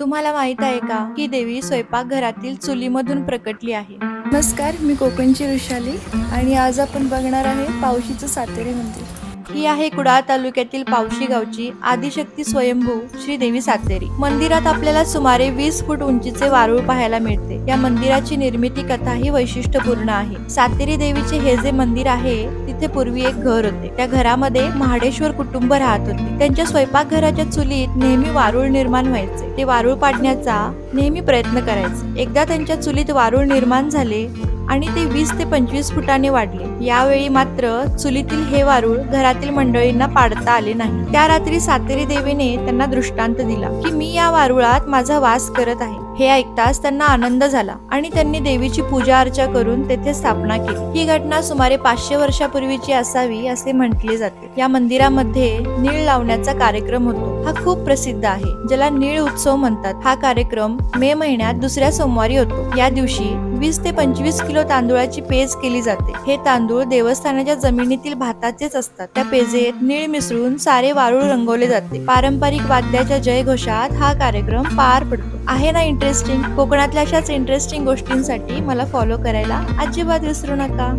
तुम्हाला माहीत आहे का की देवी स्वयंपाकघरातील चुलीमधून प्रकटली आहे? नमस्कार मी कोकणची वृषाली आणि आज आपण बघणार आहे पावशीचं सातेरी मंदिर. ही आहे कुडाळ तालुक्यातील पावशी गावची आदिशक्ती स्वयंभू श्री देवी सातेरी. मंदिरात आपल्याला सुमारे वीस फूट उंचीचे वारुळ पाहायला मिळते. या मंदिराची निर्मिती कथा ही वैशिष्ट्यपूर्ण आहे. सातेरी देवीचे हे जे मंदिर आहे तिथे पूर्वी एक घर होते. त्या घरामध्ये महाडेश्वर कुटुंब राहत होते. त्यांच्या स्वयंपाकघराच्या चुलीत नेहमी वारुळ निर्माण व्हायचे. ते वारुळ पाडण्याचा नेहमी प्रयत्न करायचे. एकदा त्यांच्या चुलीत वारुळ निर्माण झाले आणि ते वीस ते पंचवीस फुटाने वाढले. यावेळी मात्र चुलीतील हे वारूळ घरातील मंडळींना पाडता आले नाही. त्या रात्री सातेरी देवीने त्यांना दृष्टांत दिला की मी या वारुळात माझा वास करत आहे. हे ऐकताच त्यांना आनंद झाला आणि त्यांनी देवीची पूजा अर्चा करून तेथे स्थापना केली. ही घटना सुमारे पाचशे वर्षापूर्वीची असावी असे म्हटले जाते. या मंदिरामध्ये नीळ लावण्याचा कार्यक्रम होतो. हा खूप प्रसिद्ध आहे ज्याला नीळ उत्सव म्हणतात. हा कार्यक्रम मे महिन्यात दुसऱ्या सोमवारी होतो. या दिवशी वीस ते पंचवीस किलो तांदूळाची पेज केली जाते. हे तांदूळ देवस्थानाच्या जमिनीतील भाताचेच असतात. त्या पेजेत नीळ मिसळून सारे वारुळ रंगवले जाते. पारंपरिक वाद्याच्या जयघोषात हा कार्यक्रम पार पडतो. आहे ना इंटरेस्टिंग कोकणातल्या अशाच इंटरेस्टिंग गोष्टींसाठी मला फॉलो करायला. अजिबात विसरू नका.